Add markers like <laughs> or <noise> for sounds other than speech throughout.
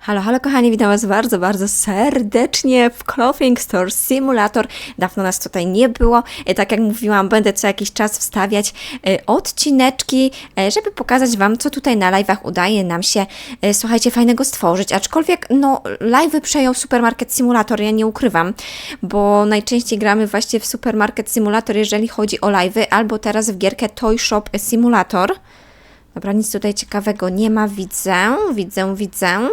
Halo, halo kochani, witam Was bardzo, bardzo serdecznie w Clothing Store Simulator. Dawno nas tutaj nie było. E, Tak jak mówiłam, będę co jakiś czas wstawiać e, odcineczki, e, żeby pokazać Wam, co tutaj na live'ach udaje nam się, słuchajcie, fajnego stworzyć. Aczkolwiek, no, live'y przejął Supermarket Simulator, ja nie ukrywam, bo najczęściej gramy właśnie w Supermarket Simulator, jeżeli chodzi o live'y, albo teraz w gierkę Toy Shop Simulator. Dobra, nic tutaj ciekawego nie ma, widzę, widzę, widzę.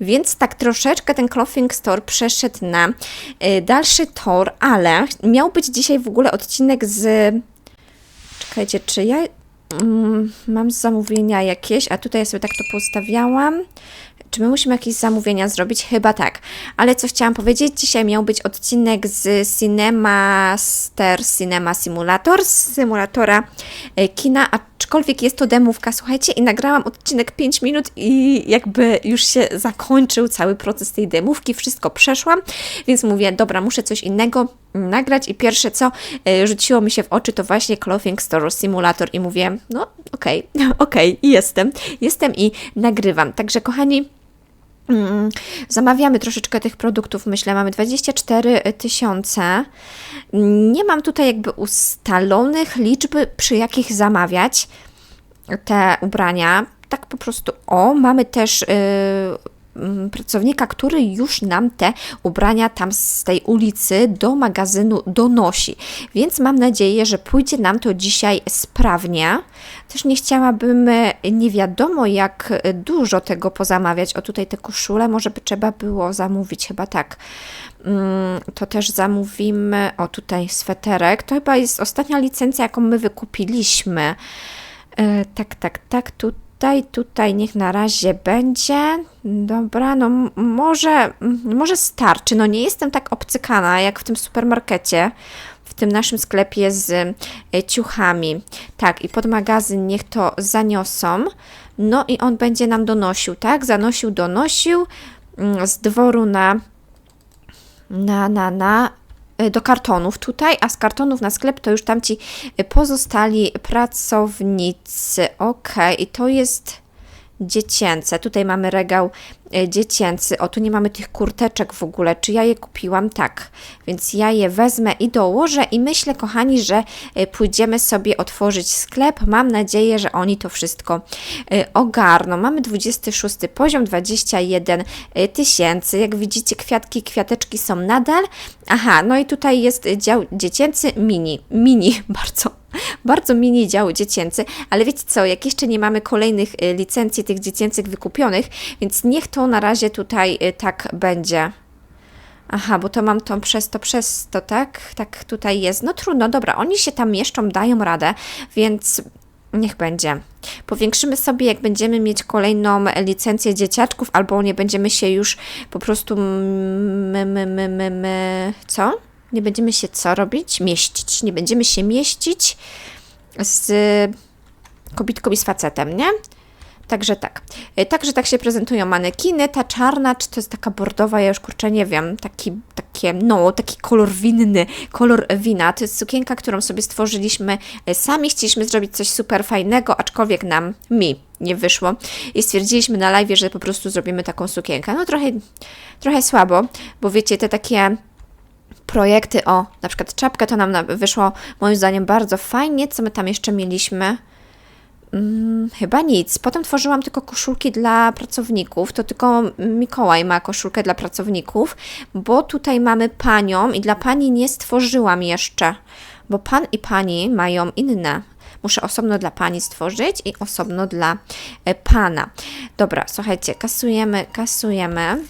Więc tak troszeczkę ten Clothing Store przeszedł na y, dalszy tor, ale miał być dzisiaj w ogóle odcinek z... Czekajcie, czy ja mm, mam zamówienia jakieś, a tutaj ja sobie tak to postawiałam. Czy my musimy jakieś zamówienia zrobić? Chyba tak. Ale co chciałam powiedzieć, dzisiaj miał być odcinek z Cinema Ster Cinema Simulator, z symulatora e, kina, aczkolwiek jest to demówka, słuchajcie, i nagrałam odcinek 5 minut i jakby już się zakończył cały proces tej demówki, wszystko przeszłam, więc mówię, dobra, muszę coś innego nagrać i pierwsze co e, rzuciło mi się w oczy to właśnie Clothing Store Simulator i mówię, no okej, <laughs> okej, jestem, jestem i nagrywam. Także kochani, Mm, Zamawiamy troszeczkę tych produktów, myślę, mamy 24 tysiące. Nie mam tutaj jakby ustalonych liczby, przy jakich zamawiać te ubrania. Tak po prostu, o, mamy też y, mm, pracownika, który już nam te ubrania tam z tej ulicy do magazynu donosi. Więc mam nadzieję, że pójdzie nam to dzisiaj sprawnie. Też nie chciałabym e, nie wiadomo jak dużo tego pozamawiać. O tutaj te koszule może by trzeba było zamówić, chyba tak. Mm, To też zamówimy. O tutaj sweterek. To chyba jest ostatnia licencja, jaką my wykupiliśmy. E, Tak, tak, tak. Tutaj, tutaj niech na razie będzie. Dobra, no może, może starczy. No nie jestem tak obcykana jak w tym supermarkecie, w tym naszym sklepie z e, ciuchami. Tak, i pod magazyn niech to zaniosą. No i on będzie nam donosił, tak? Zanosił, donosił mm, z dworu na na, na, na, do kartonów tutaj, a z kartonów na sklep to już tam ci y, pozostali pracownicy. Ok, i to jest dziecięce. Tutaj mamy regał dziecięcy. O, tu nie mamy tych kurteczek w ogóle. Czy ja je kupiłam? Tak. Więc ja je wezmę i dołożę i myślę, kochani, że y, pójdziemy sobie otworzyć sklep. Mam nadzieję, że oni to wszystko y, ogarną. Mamy 26 poziom, 21 y, tysięcy. Jak widzicie, kwiatki, kwiateczki są nadal. Aha, no i tutaj jest dział dziecięcy mini. Mini, <laughs> bardzo bardzo mini dział dziecięcy, ale wiecie co, jak jeszcze nie mamy kolejnych licencji tych dziecięcych wykupionych, więc niech to na razie tutaj y, tak będzie. Aha, bo to mam to przez to, przez to, tak? Tak tutaj jest. No trudno, dobra, oni się tam mieszczą, dają radę, więc niech będzie. Powiększymy sobie, jak będziemy mieć kolejną licencję dzieciaczków, albo nie będziemy się już po prostu my, my, my, my, my, co? Nie będziemy się co robić? Mieścić. Nie będziemy się mieścić z kobitką i z facetem, nie? Także tak. Y, Także tak się prezentują manekiny. Ta czarna, czy to jest taka bordowa, ja już kurczę nie wiem, taki, takie, no, taki kolor winny, kolor wina. To jest sukienka, którą sobie stworzyliśmy y, sami. Chcieliśmy zrobić coś super fajnego, aczkolwiek nam, mi, nie wyszło. I stwierdziliśmy na live, że po prostu zrobimy taką sukienkę. No trochę, trochę słabo, bo wiecie, te takie projekty, o, na przykład czapkę, to nam na- wyszło moim zdaniem bardzo fajnie. Co my tam jeszcze mieliśmy? Mm, chyba nic. Potem tworzyłam tylko koszulki dla pracowników. To tylko Mikołaj ma koszulkę dla pracowników, bo tutaj mamy panią i dla pani nie stworzyłam jeszcze, bo pan i pani mają inne. Muszę osobno dla pani stworzyć i osobno dla e, pana. Dobra, słuchajcie, kasujemy, kasujemy.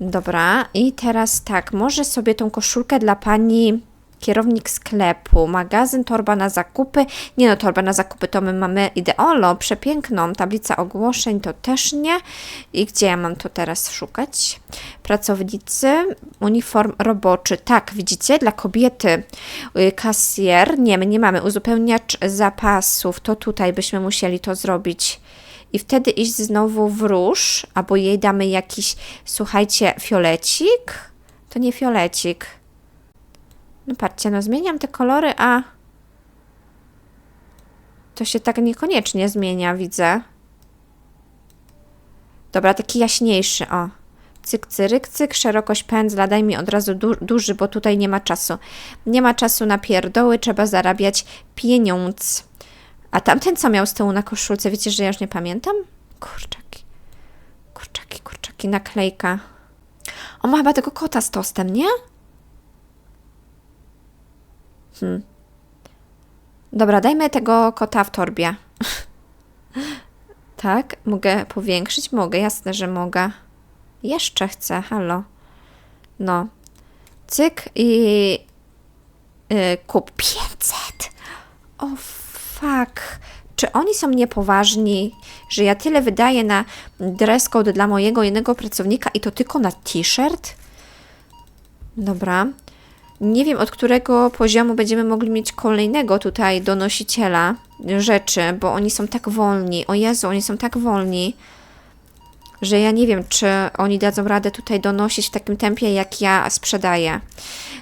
Dobra, i teraz tak, może sobie tą koszulkę dla pani kierownik sklepu, magazyn, torba na zakupy. Nie no, torba na zakupy to my mamy ideolo, przepiękną, tablica ogłoszeń to też nie. I gdzie ja mam to teraz szukać? Pracownicy, uniform roboczy. Tak, widzicie, dla kobiety y, kasjer. Nie, my nie mamy uzupełniacz zapasów, to tutaj byśmy musieli to zrobić i wtedy iść znowu w róż, albo jej damy jakiś, słuchajcie, fiolecik? To nie fiolecik. No patrzcie, no zmieniam te kolory, a to się tak niekoniecznie zmienia, widzę. Dobra, taki jaśniejszy, o. Cyk, cyryk, cyk, szerokość pędzla, daj mi od razu du duży, bo tutaj nie ma czasu. Nie ma czasu na pierdoły, trzeba zarabiać pieniądz. A tamten co miał z tyłu na koszulce, wiecie, że ja już nie pamiętam? Kurczaki, kurczaki, kurczaki, naklejka. On ma chyba tego kota z tostem, nie? Hmm. Dobra, dajmy tego kota w torbie. <laughs> tak, mogę powiększyć? Mogę, jasne, że mogę. Jeszcze chcę, halo. No. Cyk i yy, kup 500. O fuck. Czy oni są niepoważni, że ja tyle wydaję na dress code dla mojego jednego pracownika i to tylko na t-shirt? Dobra. Nie wiem, od którego poziomu będziemy mogli mieć kolejnego tutaj donosiciela rzeczy, bo oni są tak wolni. O Jezu, oni są tak wolni, że ja nie wiem, czy oni dadzą radę tutaj donosić w takim tempie, jak ja sprzedaję.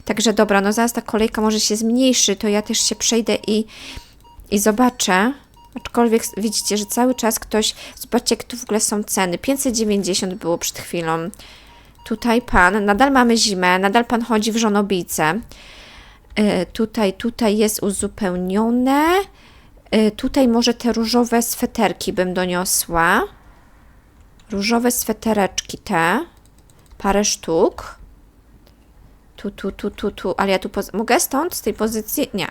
Także dobra, no zaraz ta kolejka może się zmniejszy, to ja też się przejdę i, i zobaczę. Aczkolwiek widzicie, że cały czas ktoś. Zobaczcie, jak tu w ogóle są ceny. 590 było przed chwilą. Tutaj pan, nadal mamy zimę, nadal pan chodzi w żonobijce. Y, tutaj, tutaj jest uzupełnione. Y, tutaj może te różowe sweterki bym doniosła. Różowe swetereczki te. Parę sztuk. Tu, tu, tu, tu, tu. Ale ja tu mogę stąd, z tej pozycji? Nie.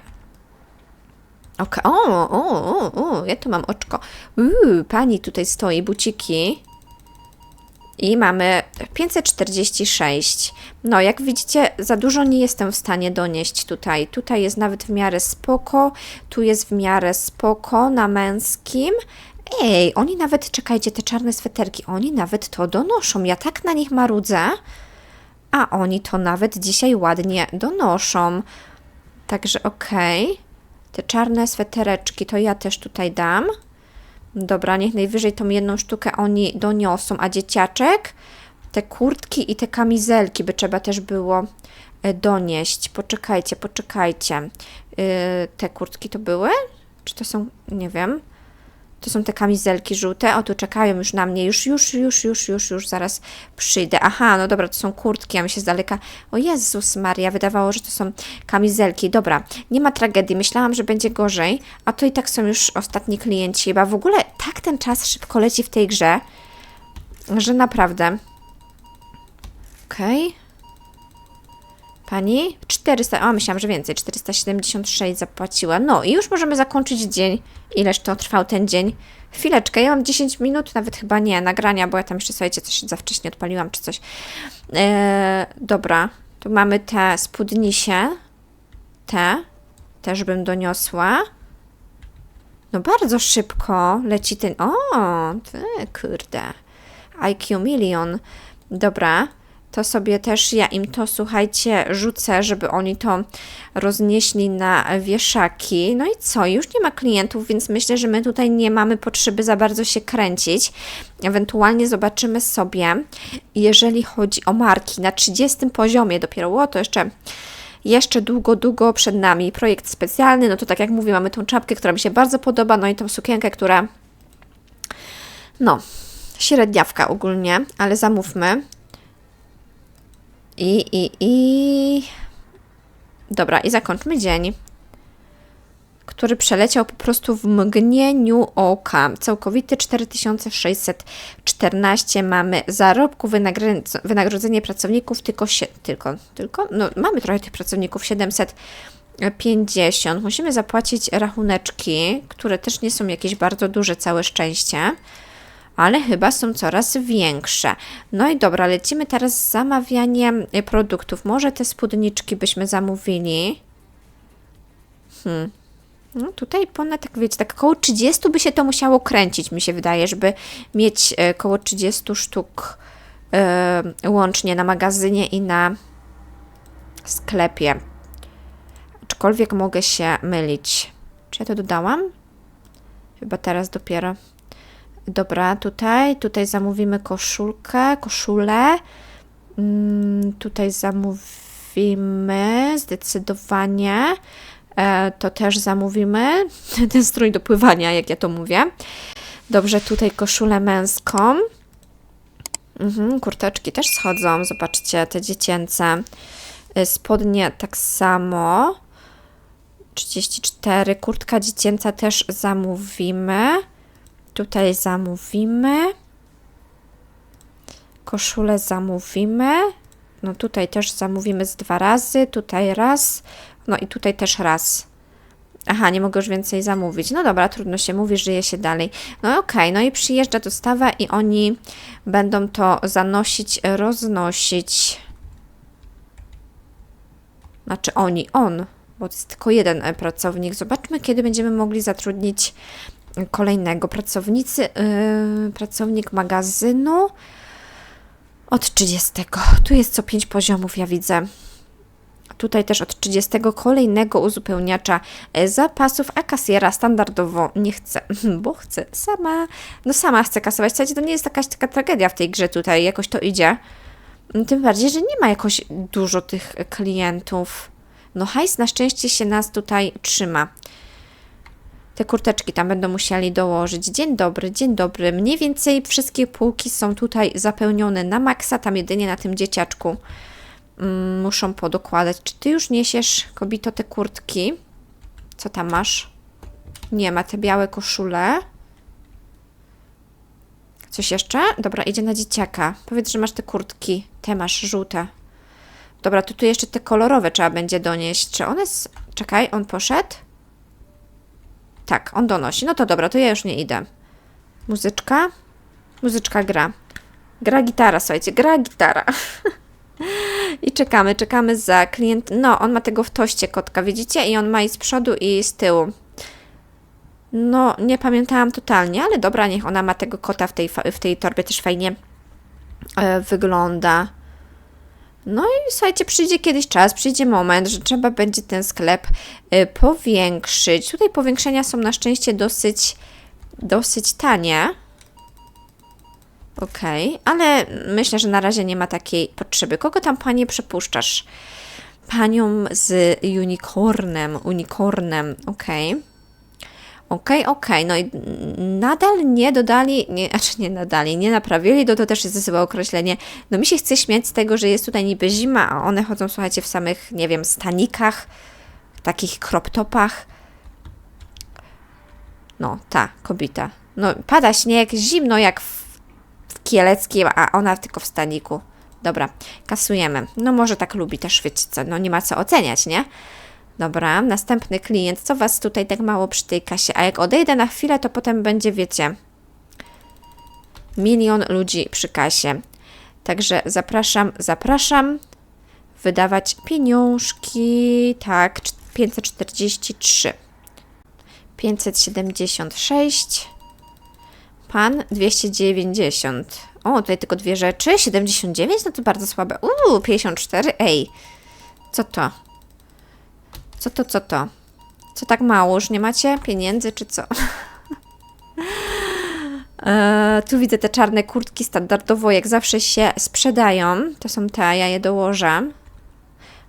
Okej. Okay. O, o, o, o, ja tu mam oczko. Uuu, pani tutaj stoi, buciki. I mamy 546. No, jak widzicie, za dużo nie jestem w stanie donieść tutaj. Tutaj jest nawet w miarę spoko, tu jest w miarę spoko na męskim. Ej, oni nawet, czekajcie, te czarne sweterki, oni nawet to donoszą. Ja tak na nich marudzę, a oni to nawet dzisiaj ładnie donoszą. Także okej. Okay. Te czarne swetereczki to ja też tutaj dam. Dobra, niech najwyżej tą jedną sztukę oni doniosą, a dzieciaczek te kurtki i te kamizelki by trzeba też było e, donieść. Poczekajcie, poczekajcie. Yy, te kurtki to były? Czy to są, nie wiem. To są te kamizelki żółte. O, tu czekają już na mnie. Już, już, już, już, już, już zaraz przyjdę. Aha, no dobra, to są kurtki, a mi się z daleka. O Jezus Maria, wydawało, że to są kamizelki. Dobra, nie ma tragedii. Myślałam, że będzie gorzej, a to i tak są już ostatni klienci. Chyba w ogóle tak ten czas szybko leci w tej grze, że naprawdę. Okej. Okay. Pani 400, a myślałam, że więcej, 476 zapłaciła. No i już możemy zakończyć dzień. Ileż to trwał ten dzień? Chwileczkę, ja mam 10 minut, nawet chyba nie, nagrania, bo ja tam jeszcze, słuchajcie, coś za wcześnie odpaliłam, czy coś. Eee, dobra, tu mamy te spódnisie. Te, też bym doniosła. No bardzo szybko leci ten... O, ty, kurde. IQ Million. Dobra to sobie też ja im to, słuchajcie, rzucę, żeby oni to roznieśli na wieszaki. No i co? Już nie ma klientów, więc myślę, że my tutaj nie mamy potrzeby za bardzo się kręcić. Ewentualnie zobaczymy sobie, jeżeli chodzi o marki na 30 poziomie dopiero, o to jeszcze jeszcze długo, długo przed nami. Projekt specjalny, no to tak jak mówię, mamy tą czapkę, która mi się bardzo podoba, no i tą sukienkę, która no, średniawka ogólnie, ale zamówmy. I, i, i. Dobra, i zakończmy dzień, który przeleciał po prostu w mgnieniu oka. Całkowity 4614 mamy zarobku, wynagrodzenie pracowników tylko, się, tylko, tylko, no mamy trochę tych pracowników, 750. Musimy zapłacić rachuneczki, które też nie są jakieś bardzo duże, całe szczęście ale chyba są coraz większe. No i dobra, lecimy teraz z zamawianiem y, produktów. Może te spódniczki byśmy zamówili. Hmm. No tutaj ponad, tak wiecie, tak około 30 by się to musiało kręcić, mi się wydaje, żeby mieć y, około 30 sztuk yy, łącznie na magazynie i na sklepie. Aczkolwiek mogę się mylić. Czy ja to dodałam? Chyba teraz dopiero. Dobra, tutaj, tutaj zamówimy koszulkę, koszulę. Mm, tutaj zamówimy zdecydowanie. E, to też zamówimy. <laughs> Ten strój do pływania, jak ja to mówię. Dobrze, tutaj koszulę męską. Mhm, kurteczki też schodzą, zobaczcie, te dziecięce. Y, Spodnie tak samo. 34. Kurtka dziecięca też zamówimy. Tutaj zamówimy. Koszulę zamówimy. No tutaj też zamówimy z dwa razy, tutaj raz, no i tutaj też raz. Aha, nie mogę już więcej zamówić. No dobra, trudno się mówi, żyje się dalej. No okej, no i przyjeżdża dostawa i oni będą to zanosić, roznosić. Znaczy oni, on, bo to jest tylko jeden e, pracownik. Zobaczmy, kiedy będziemy mogli zatrudnić kolejnego pracownicy, yy, pracownik magazynu od 30. Tu jest co 5 poziomów, ja widzę. Tutaj też od 30 kolejnego uzupełniacza e, zapasów, a kasjera standardowo nie chce, <laughs> bo chce sama, no sama chce kasować. Słuchajcie, to nie jest jakaś taka tragedia w tej grze tutaj, jakoś to idzie. Tym bardziej, że nie ma jakoś dużo tych klientów. No hajs na szczęście się nas tutaj trzyma. Te kurteczki tam będą musieli dołożyć. Dzień dobry, dzień dobry. Mniej więcej wszystkie półki są tutaj zapełnione na maksa, tam jedynie na tym dzieciaczku mm, muszą podokładać. Czy ty już niesiesz, kobito, te kurtki? Co tam masz? Nie ma, te białe koszule. Coś jeszcze? Dobra, idzie na dzieciaka. Powiedz, że masz te kurtki. Te masz, żółte. Dobra, to tu jeszcze te kolorowe trzeba będzie donieść. Czy one... S... Czekaj, on poszedł? Tak, on donosi. No to dobra, to ja już nie idę. Muzyczka? Muzyczka gra. Gra gitara, słuchajcie, gra gitara. <laughs> I czekamy, czekamy za klient. No, on ma tego w toście kotka, widzicie? I on ma i z przodu, i z tyłu. No, nie pamiętałam totalnie, ale dobra, niech ona ma tego kota w tej, w tej torbie, też fajnie e, wygląda. No i słuchajcie, przyjdzie kiedyś czas, przyjdzie moment, że trzeba będzie ten sklep y, powiększyć. Tutaj powiększenia są na szczęście dosyć, dosyć tanie. Okej, ale myślę, że na razie nie ma takiej potrzeby. Kogo tam panie przepuszczasz? Panią z unicornem, unicornem, okej. Okej, okej, no i nadal nie dodali, nie, znaczy nie nadali, nie naprawili, to to też jest złe określenie. No mi się chce śmiać z tego, że jest tutaj niby zima, a one chodzą, słuchajcie, w samych, nie wiem, stanikach, takich crop topach. No, ta kobieta. No, pada śnieg, zimno jak w, w Kieleckim, a ona tylko w staniku. Dobra, kasujemy. No może tak lubi też, wiecie no nie ma co oceniać, nie? Dobra, następny klient. Co Was tutaj tak mało przy tej kasie? A jak odejdę na chwilę, to potem będzie, wiecie, milion ludzi przy kasie. Także zapraszam, zapraszam. Wydawać pieniążki. Tak, 543. 576. Pan 290. O, tutaj tylko dwie rzeczy. 79, no to bardzo słabe. Uuu, 54. Ej, co to? Co to, co to? Co tak mało? Już nie macie pieniędzy, czy co? eee, <laughs> tu widzę te czarne kurtki standardowo, jak zawsze się sprzedają. To są te, ja je dołożę.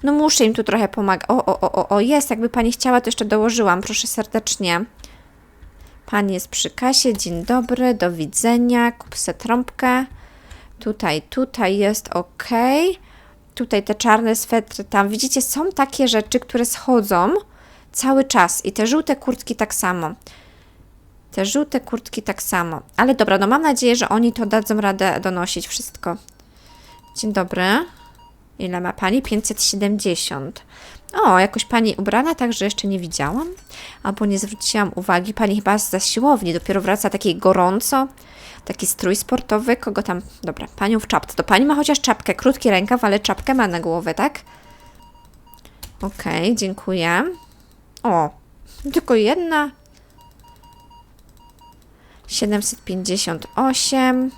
No muszę im tu trochę pomagać. O, o, o, o, jest, jakby pani chciała, to jeszcze dołożyłam, proszę serdecznie. Pani jest przy kasie, dzień dobry, do widzenia, kup se trąbkę. Tutaj, tutaj jest ok. Tutaj te czarne swetry, tam widzicie, są takie rzeczy, które schodzą cały czas i te żółte kurtki tak samo. Te żółte kurtki tak samo. Ale dobra, no mam nadzieję, że oni to dadzą radę donosić wszystko. Dzień dobry. Ile ma pani? 570. O, jakoś pani ubrana, także jeszcze nie widziałam. Albo nie zwróciłam uwagi. Pani chyba z siłowni, dopiero wraca takiej gorąco. Taki strój sportowy. Kogo tam? Dobra, panią w czapce. To pani ma chociaż czapkę, krótki rękaw, ale czapkę ma na głowę, tak? Okej, okay, dziękuję. O, tylko jedna. 758.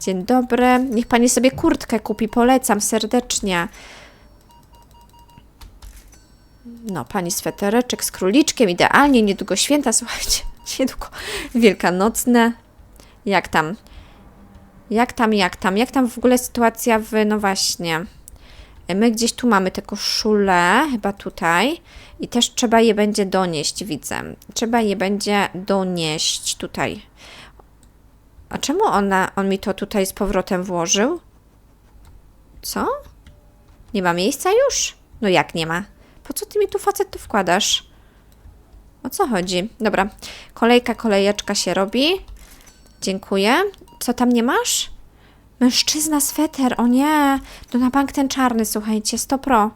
Dzień dobry. Niech pani sobie kurtkę kupi, polecam serdecznie. No, pani swetereczek z króliczkiem, idealnie, niedługo święta, <laughs> słuchajcie, niedługo wielkanocne. Jak tam? Jak tam, jak tam? Jak tam w ogóle sytuacja w, no właśnie, my gdzieś tu mamy te koszule, chyba tutaj, i też trzeba je będzie donieść, widzę. Trzeba je będzie donieść tutaj. A czemu ona, on mi to tutaj z powrotem włożył? Co? Nie ma miejsca już? No jak nie ma? Po co ty mi tu facet tu wkładasz? O co chodzi? Dobra, kolejka, kolejeczka się robi. Dziękuję. Co tam nie masz? Mężczyzna sweter, o nie. To na bank ten czarny, słuchajcie, 100 pro.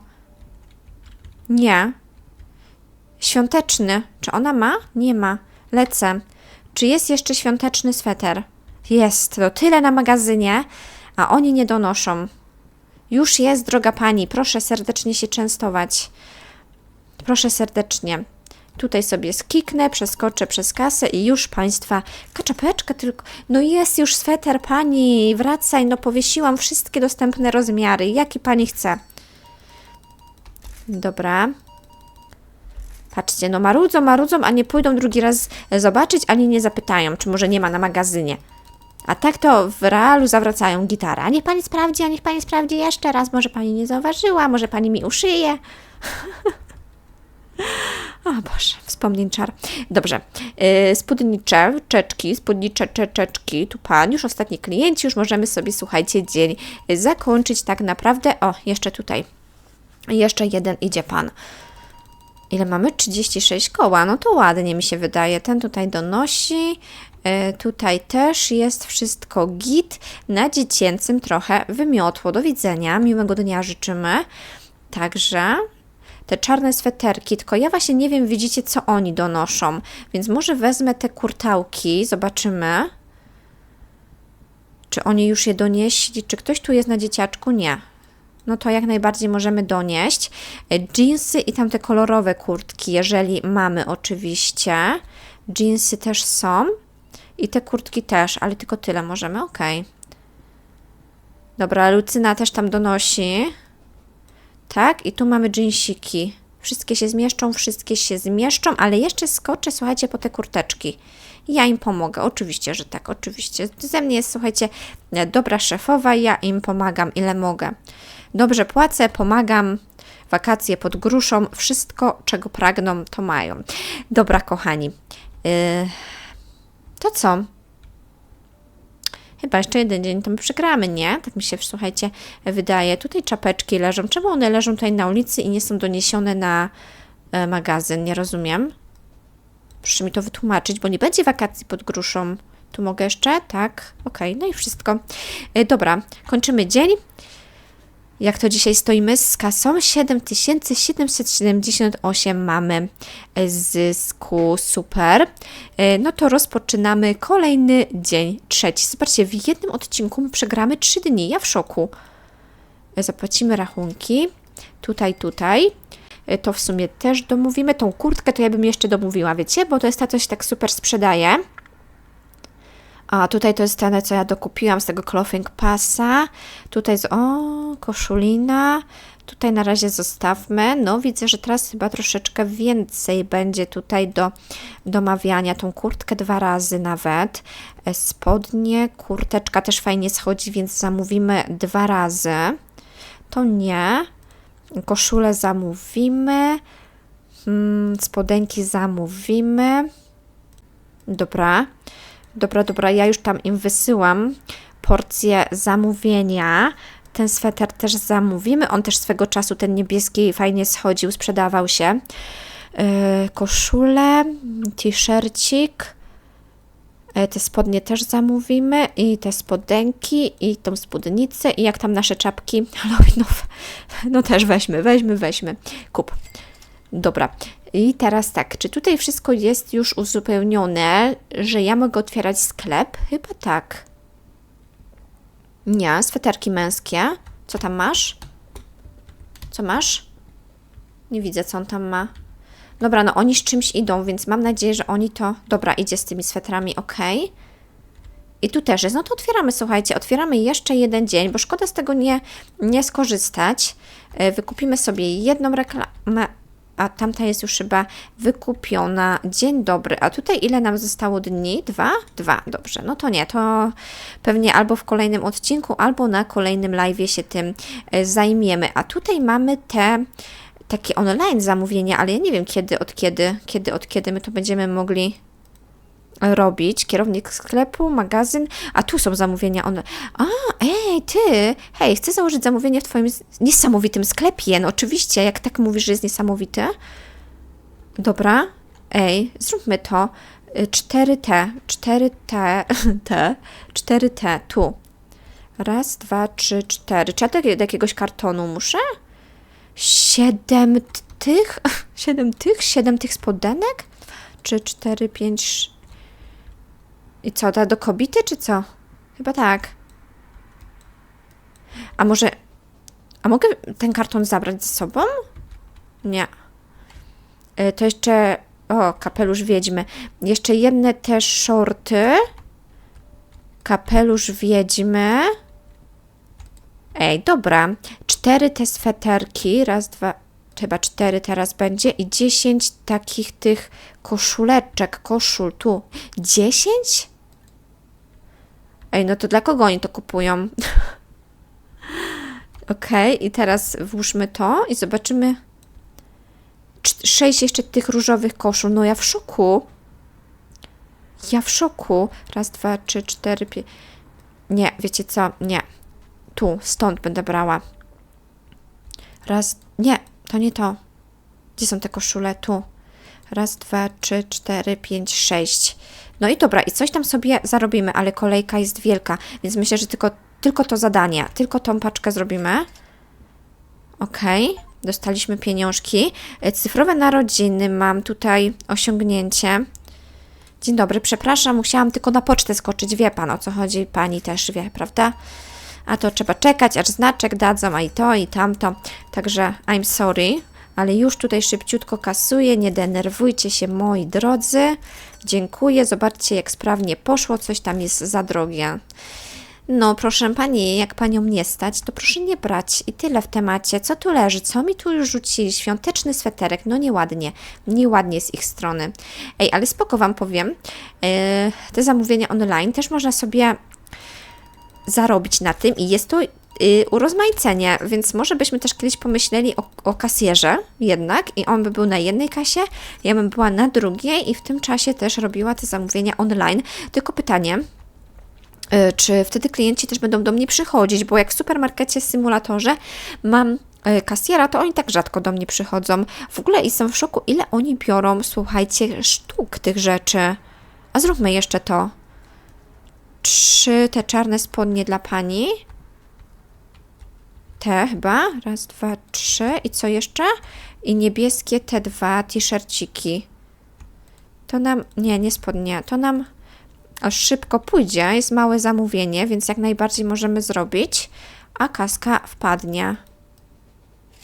Nie. Świąteczny. Czy ona ma? Nie ma. Lecę. Czy jest jeszcze świąteczny sweter? Jest. To tyle na magazynie, a oni nie donoszą. Już jest, droga pani. Proszę serdecznie się częstować. Proszę serdecznie. Tutaj sobie skiknę, przeskoczę przez kasę i już Państwa kaczapeczkę tylko. No jest już sweter Pani, wracaj, no powiesiłam wszystkie dostępne rozmiary, jaki Pani chce. Dobra. Patrzcie, no marudzą, marudzą, a nie pójdą drugi raz zobaczyć, ani nie zapytają, czy może nie ma na magazynie. A tak to w realu zawracają gitarę. A niech Pani sprawdzi, a niech Pani sprawdzi jeszcze raz, może Pani nie zauważyła, może Pani mi uszyje. <laughs> O Boże, wspomnień czar. Dobrze. Yy, spódnicze, czeczki, spódnicze, czeczki. Tu pan, już ostatni klienci, już możemy sobie, słuchajcie, dzień y, zakończyć tak naprawdę. O, jeszcze tutaj. Jeszcze jeden idzie pan. Ile mamy? 36 koła. No to ładnie mi się wydaje. Ten tutaj donosi. Yy, tutaj też jest wszystko git. Na dziecięcym trochę wymiotło. Do widzenia. Miłego dnia życzymy. Także te czarne sweterki, tylko ja właśnie nie wiem, widzicie, co oni donoszą, więc może wezmę te kurtałki, zobaczymy, czy oni już je donieśli, czy ktoś tu jest na dzieciaczku? Nie. No to jak najbardziej możemy donieść. Jeansy i tamte kolorowe kurtki, jeżeli mamy oczywiście. Jeansy też są i te kurtki też, ale tylko tyle możemy, ok. Dobra, Lucyna też tam donosi. Tak, i tu mamy dżinsiki. Wszystkie się zmieszczą, wszystkie się zmieszczą, ale jeszcze skoczę, słuchajcie, po te kurteczki. Ja im pomogę, oczywiście, że tak, oczywiście. Ze mnie jest, słuchajcie, dobra szefowa, ja im pomagam, ile mogę. Dobrze płacę, pomagam, wakacje pod gruszą, wszystko, czego pragną, to mają. Dobra, kochani. Yy, to co? Chyba jeszcze jeden dzień to my przegramy, nie? Tak mi się, słuchajcie, wydaje. Tutaj czapeczki leżą. Czemu one leżą tutaj na ulicy i nie są doniesione na e, magazyn? Nie rozumiem. Proszę mi to wytłumaczyć, bo nie będzie wakacji pod gruszą. Tu mogę jeszcze? Tak. Okej, no i wszystko. E, dobra, kończymy dzień. Jak to dzisiaj stoimy z kasą? 7778 mamy zysku, super. E, No to rozpoczynamy kolejny dzień, trzeci. Zobaczcie, w jednym odcinku my przegramy 3 dni, ja w szoku. E, Zapłacimy rachunki, tutaj, tutaj. E, To w sumie też domówimy. Tą kurtkę to ja bym jeszcze domówiła, wiecie, bo to jest ta, co się tak super sprzedaje. A tutaj to jest ten, co ja dokupiłam z tego clothing pasa. Tutaj jest, o, koszulina. Tutaj na razie zostawmy. No, widzę, że teraz chyba troszeczkę więcej będzie tutaj do domawiania. Tą kurtkę dwa razy nawet. E, Spodnie, kurteczka też fajnie schodzi, więc zamówimy dwa razy. To nie. Koszulę zamówimy. Mm, spodenki zamówimy. Dobra. Dobra, dobra, ja już tam im wysyłam porcję zamówienia. Ten sweter też zamówimy. On też swego czasu, ten niebieski, fajnie schodził, sprzedawał się. Yy, koszulę, t-shircik. Yy, Te spodnie też zamówimy i te spodenki i tą spódnicę i jak tam nasze czapki <laughs> Halloweenów. No też weźmy, weźmy, weźmy. Kup. Dobra. I teraz tak, czy tutaj wszystko jest już uzupełnione, że ja mogę otwierać sklep? Chyba tak. Nie, sweterki męskie. Co tam masz? Co masz? Nie widzę, co on tam ma. Dobra, no oni z czymś idą, więc mam nadzieję, że oni to... Dobra, idzie z tymi swetrami, ok. I tu też jest. No to otwieramy, słuchajcie, otwieramy jeszcze jeden dzień, bo szkoda z tego nie, nie skorzystać. E, Wykupimy sobie jedną reklamę, a tamta jest już chyba wykupiona. Dzień dobry. A tutaj ile nam zostało dni? Dwa? Dwa, dobrze. No to nie, to pewnie albo w kolejnym odcinku, albo na kolejnym live się tym e, zajmiemy. A tutaj mamy te takie online zamówienia, ale ja nie wiem kiedy, od kiedy, kiedy, od kiedy my to będziemy mogli robić, kierownik sklepu, magazyn, a tu są zamówienia, one, a, ej, ty, hej, chcę założyć zamówienie w twoim niesamowitym sklepie, no oczywiście, jak tak mówisz, że jest niesamowity, dobra, ej, zróbmy to, 4T, 4T, T, 4T, tu, raz, dwa, trzy, cztery, czy ja do, do jakiegoś kartonu muszę? Siedem tych, <laughs> siedem tych, siedem tych spodenek? 3, 4, 5, i co, da do kobity, czy co? Chyba tak. A może... A mogę ten karton zabrać ze sobą? Nie. Y, To jeszcze... O, kapelusz wiedźmy. Jeszcze jedne te shorty. Kapelusz wiedźmy. Ej, dobra. Cztery te sweterki. Raz, dwa... Chyba cztery teraz będzie. I dziesięć takich tych koszuleczek. Koszul tu. Dziesięć? Ej, no to dla kogo oni to kupują? <laughs> Okej, i teraz włóżmy to i zobaczymy. Cz- Sześć jeszcze tych różowych koszul. No ja w szoku. Ja w szoku. Raz, dwa, trzy, cztery, pięć. Nie, wiecie co? Nie. Tu, stąd będę brała. Raz. Nie, to nie to. Gdzie są te koszule? Tu. Raz, dwa, trzy, cztery, pięć, sześć. No i dobra, i coś tam sobie zarobimy, ale kolejka jest wielka, więc myślę, że tylko, tylko to zadanie, tylko tą paczkę zrobimy. Okej, dostaliśmy pieniążki. E, Cyfrowe narodziny mam tutaj osiągnięcie. Dzień dobry, przepraszam, musiałam tylko na pocztę skoczyć. Wie pan o co chodzi, pani też wie, prawda? A to trzeba czekać, aż znaczek dadzą, a i to, i tamto. Także I'm sorry, ale już tutaj szybciutko kasuję. Nie denerwujcie się, moi drodzy. Dziękuję. Zobaczcie, jak sprawnie poszło. Coś tam jest za drogie. No, proszę pani, jak panią nie stać, to proszę nie brać. I tyle w temacie. Co tu leży? Co mi tu już rzucili? Świąteczny sweterek. No nieładnie. Nieładnie z ich strony. Ej, ale spoko wam powiem. Yy, te zamówienia online też można sobie zarobić na tym i jest to urozmaicenie, więc może byśmy też kiedyś pomyśleli o, o kasjerze jednak i on by był na jednej kasie, ja bym była na drugiej i w tym czasie też robiła te zamówienia online. Tylko pytanie, y, czy wtedy klienci też będą do mnie przychodzić, bo jak w supermarkecie, symulatorze mam y, kasjera, to oni tak rzadko do mnie przychodzą. W ogóle jestem w szoku, ile oni biorą, słuchajcie, sztuk tych rzeczy. A zróbmy jeszcze to trzy te czarne spodnie dla pani. Te chyba. Raz, dwa, trzy. I co jeszcze? I niebieskie te dwa t-shirciki. To nam. Nie, nie spodnie. To nam szybko pójdzie. Jest małe zamówienie, więc jak najbardziej możemy zrobić. A kaska wpadnie.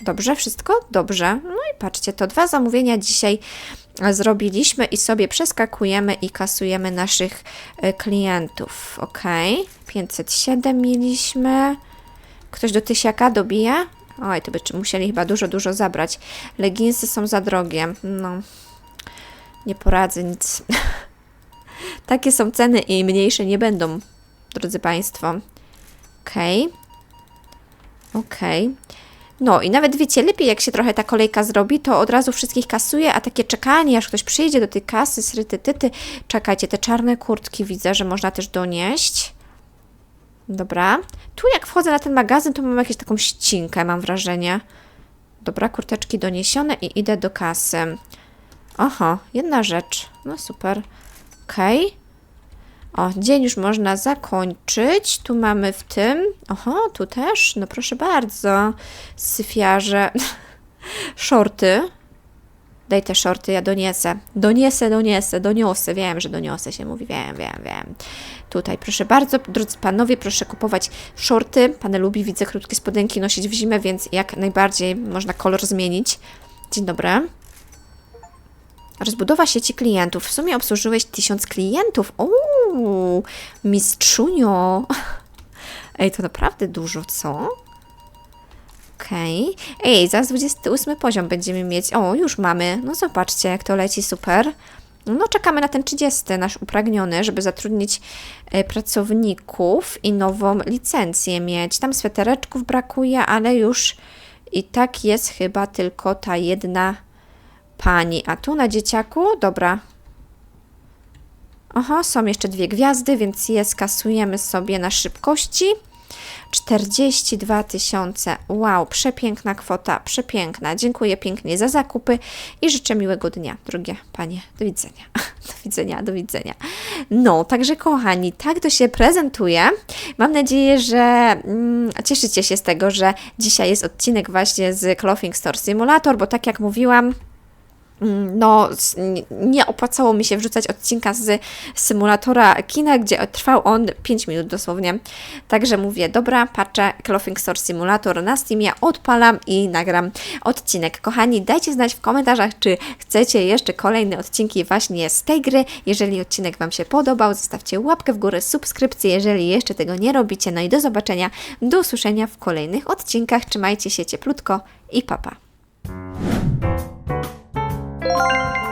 Dobrze, wszystko? Dobrze. No i patrzcie, to dwa zamówienia dzisiaj zrobiliśmy i sobie przeskakujemy i kasujemy naszych e, klientów. Ok, 507 mieliśmy. Ktoś do tysiaka dobije? Oj, to by musieli chyba dużo, dużo zabrać. Leginsy są za drogie. No, nie poradzę nic. <laughs> Takie są ceny i mniejsze nie będą, drodzy Państwo. Okej. Okej. No i nawet wiecie, lepiej jak się trochę ta kolejka zrobi, to od razu wszystkich kasuje, a takie czekanie, aż ktoś przyjdzie do tej kasy, sryty, tyty. Czekajcie, te czarne kurtki widzę, że można też donieść. Dobra. Tu jak wchodzę na ten magazyn, to mam jakąś taką ścinkę, mam wrażenie. Dobra, kurteczki doniesione i idę do kasy. Oho, jedna rzecz. No super. Okej. O, dzień już można zakończyć. Tu mamy w tym. Oho, tu też. No proszę bardzo. Syfiarze. <laughs> Shorty. Daj te shorty, ja doniesę. Doniesę, doniesę, doniosę. Wiem, że doniosę się mówi. Wiem, wiem, wiem. Tutaj, proszę bardzo, drodzy panowie, proszę kupować shorty. Pan lubi, widzę, krótkie spodenki nosić w zimę, więc jak najbardziej można kolor zmienić. Dzień dobry. Rozbudowa sieci klientów. W sumie obsłużyłeś tysiąc klientów. Uuu, mistrzunio. <laughs> Ej, to naprawdę dużo, co? Okej. Ej, zaraz 28 poziom będziemy mieć. O, już mamy. No zobaczcie, jak to leci super. No, czekamy na ten 30, nasz upragniony, żeby zatrudnić e, pracowników i nową licencję mieć. Tam swetereczków brakuje, ale już i tak jest chyba tylko ta jedna pani. A tu na dzieciaku, dobra. Aha, są jeszcze dwie gwiazdy, więc je skasujemy sobie na szybkości. 42 tysiące. Wow, przepiękna kwota, przepiękna. Dziękuję pięknie za zakupy i życzę miłego dnia, drogie panie. Do widzenia. <laughs> Do widzenia, do widzenia. No, także kochani, tak to się prezentuje. Mam nadzieję, że mm, cieszycie się z tego, że dzisiaj jest odcinek właśnie z Clothing Store Simulator, bo tak jak mówiłam, no, s- nie- nie opłacało mi się wrzucać odcinka z symulatora kina, gdzie trwał on 5 minut dosłownie. Także mówię, dobra, patrzę Clothing Store Simulator na Steamie, odpalam i nagram odcinek. Kochani, dajcie znać w komentarzach, czy chcecie jeszcze kolejne odcinki właśnie z tej gry. Jeżeli odcinek Wam się podobał, zostawcie łapkę w górę, subskrypcję, jeżeli jeszcze tego nie robicie. No i do zobaczenia, do usłyszenia w kolejnych odcinkach. Trzymajcie się cieplutko i papa. Pa. Música